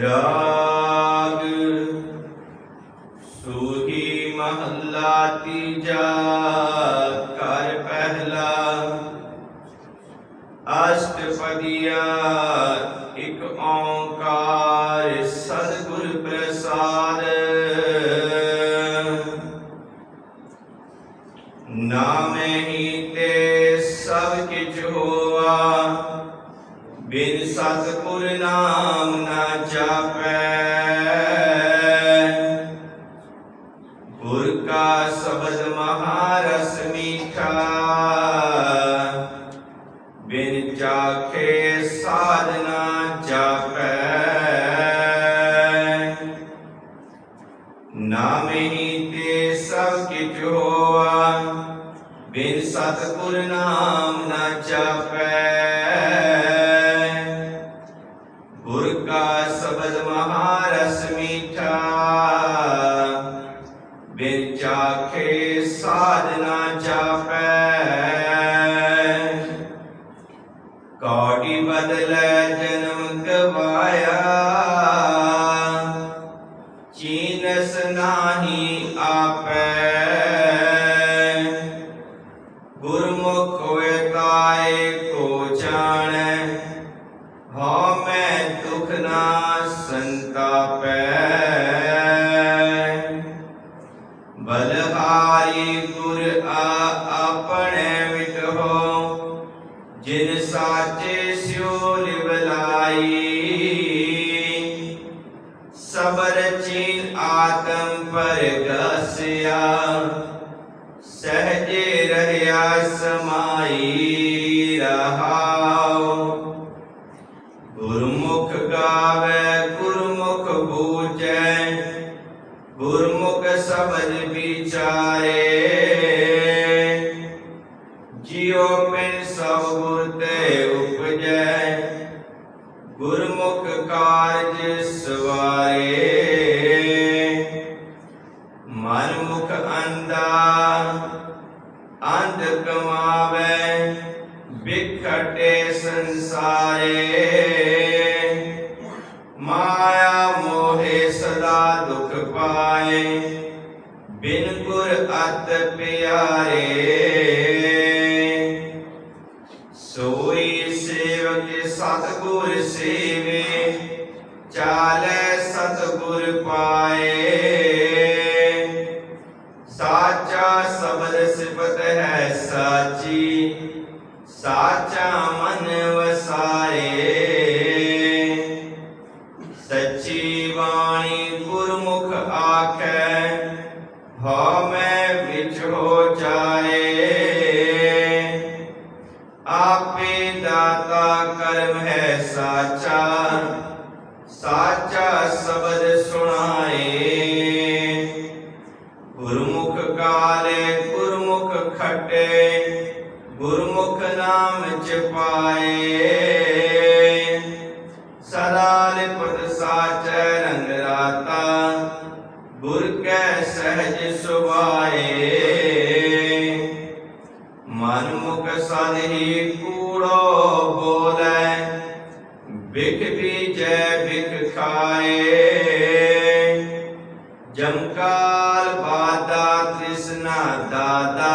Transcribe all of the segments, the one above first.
ਰਾਗ ਬਿਨ ਸਤਿਗੁਰ ਨਾਮ ਨਾ ਜਾਪੈ। ਗੁਰ ਕਾ ਸ਼ਬਦ ਮਹਾਰਸ ਮੀਠਾ। ਬਿਨ ਚਾਖੇ ਸਾਧਨਾ ਜਾਪੈ। ਨਾਮੇ ਤੇ ਸਭ ਕਿਛ ਹੋਆ ਬਿਨ ਸਤਿਗੁਰ ਨਾਮ ਕੌੜੀ ਬਦਲੈ ਜਨਮ ਗਵਾਇਆ। ਜਿਨ ਸਾਚੇ ਸਿਓ ਲਿਵਲਾਈ ਸਬਰ ਚੀਨ ਆਤਮ ਪਰ ਸਹਜੇ ਰਹਿਆ ਸਮਾਈ ਰਹਾਉ। ਗੁਰਮੁਖ ਗਾਵੇ, ਗੁਰਮੁਖ ਬੂਝੈ, ਗੁਰਮੁਖ ਸਬਦ ਜਿਉ ਪਿਨ ਸਭ ਗੁਰ ਤੇ ਉਪਜੈ। ਗੁਰਮੁਖ ਕਾਰਜ ਸਵਾਰੇ ਸੇਵੇ ਚਾਲੈ ਸਤਗੁਰ ਪਾਏ। ਸਾਚਾ ਸਬਦ ਸਿਫਤ ਹੈ ਸਾਚੀ ਸਾਚਾ ਮਨ ਵਸਾਰੇ। ਖਟੇ, ਗੁਰਮੁਖ ਨਾਮ ਚਪਾਏ ਸਦਾ ਲਿਪਤ ਸਾਚੈ ਰੰਗ ਰਾਤਾ, ਗੁਰ ਕੈ ਸਹਿਜ ਸੁਭਾਏ। ਮਨ ਮੁਖ ਸਨਹੀ ਤ੍ਰਿਸ਼ਨਾ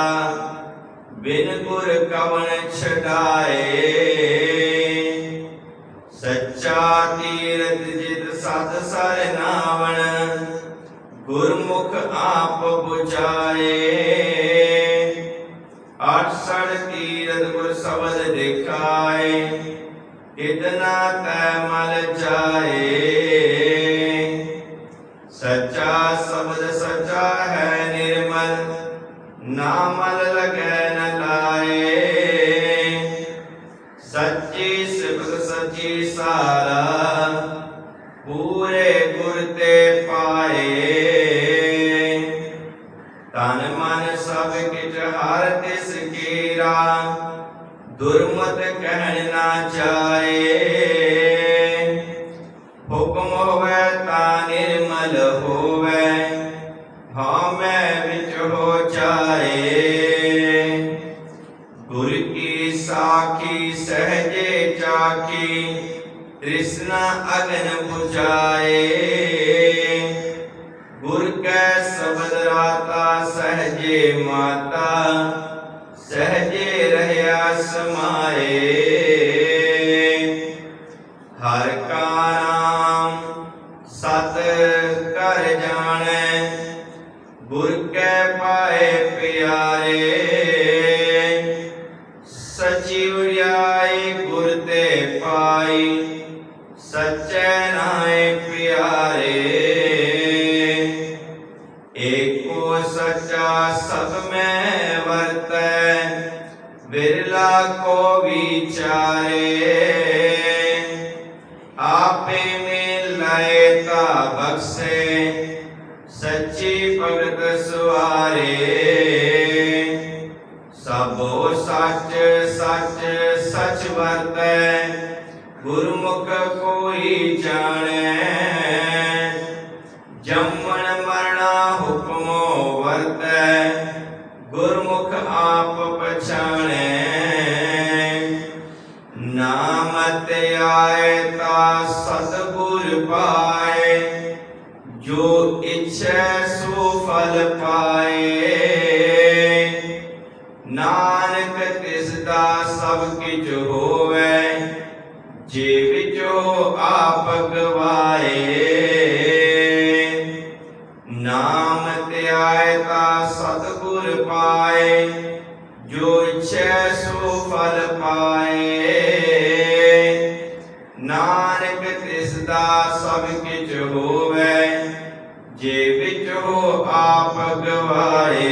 ਬਿਨ ਗੁਰ ਕਵਣ ਛਡਾਏ। ਸੱਚਾ ਤੀਰਥ ਜਿਤ ਸਤ ਸਰ ਗੁਰਮੁਖ ਆਪ 부ਚਾਏ ਅਠ ਸੜ ਤੀਰਥ ਗੁਰ ਸ਼ਬਦ ਦਿਖਾਏ, ਕਿਤਨਾ ਤੈ ਮਲ ਜਾਏ ਨਾ ਲਗੈ ਨ ਲਾਏ। ਸੱਚੀ ਸਿਫਤ ਸੱਚੀ ਸਾਰਾ, ਪੂਰੇ ਗੁਰ ਤੇ ਪਾਏ। ਤਨ ਮਨ ਸਭ ਕਿਛ, ਹਰ ਤਿਸ ਕੀਰਾ, ਦੁਰਮਤ ਕਹਿਣ ਨਾ ਚਾਏ ਹੁਕਮ ਹੋਵੇ ਤਾਂ ਨਿਰਮਲ ਹੋ। ਹਉਮੈ ਵਿੱਚ ਹੋ ਜਾਏ ਗੁਰ ਕੀ ਸਾਖੀ ਸਹਜੇ ਚਾਕੀ ਤ੍ਰਿਸ਼ਨਾ ਅਗਨ 부ਝਾਏ ਗੁਰ ਕੈ ਸ਼ਬਦ ਰਾਤਾ ਸਹਜੇ ਮਾਤਾ ਸਹਜੇ ਗੁਰ ਕੈ ਪਾਏ ਪਿਆਰੇ ਸਚੀ ਉਰਿਆਈ ਗੁਰ ਤੇ ਪਾਈ ਸਚੈ ਨਾਏ ਪਿਆਰੇ ਏਕੋ ਸਚਾ ਸਭ ਮੈਂ ਵਰਤੈ ਬਿਰਲਾ ਕੋ ਵਿਚਾਰੇ ਆਪੇ ਮਿਲੈ ਤਾ ਬਖਸ਼ੇ ਸੱਚੀ ਭਗਤ ਸੁਆਰੇ ਸਭੋ ਸੱਚ ਸੱਚ ਸੱਚ ਵਰਤੈ। ਗੁਰਮੁਖ ਕੋਈ ਜਾਣੈ। ਜੰਮਣ ਮਰਣਾ ਹੁਕਮੋ ਵਰਤੈ। ਗੁਰਮੁਖ ਆਪ ਪਛਾਣੈ। ਜੋ ਇੱਛੈ ਸੋ ਫਲ ਪਾਏ। ਨਾਨਕ ਤਿਸ ਦਾ ਸਭ ਕਿਛ ਹੋਵੇ, ਜੇ ਵਿਚੋ ਆਪ ਗਵਾਏ। ਵਿਚੋ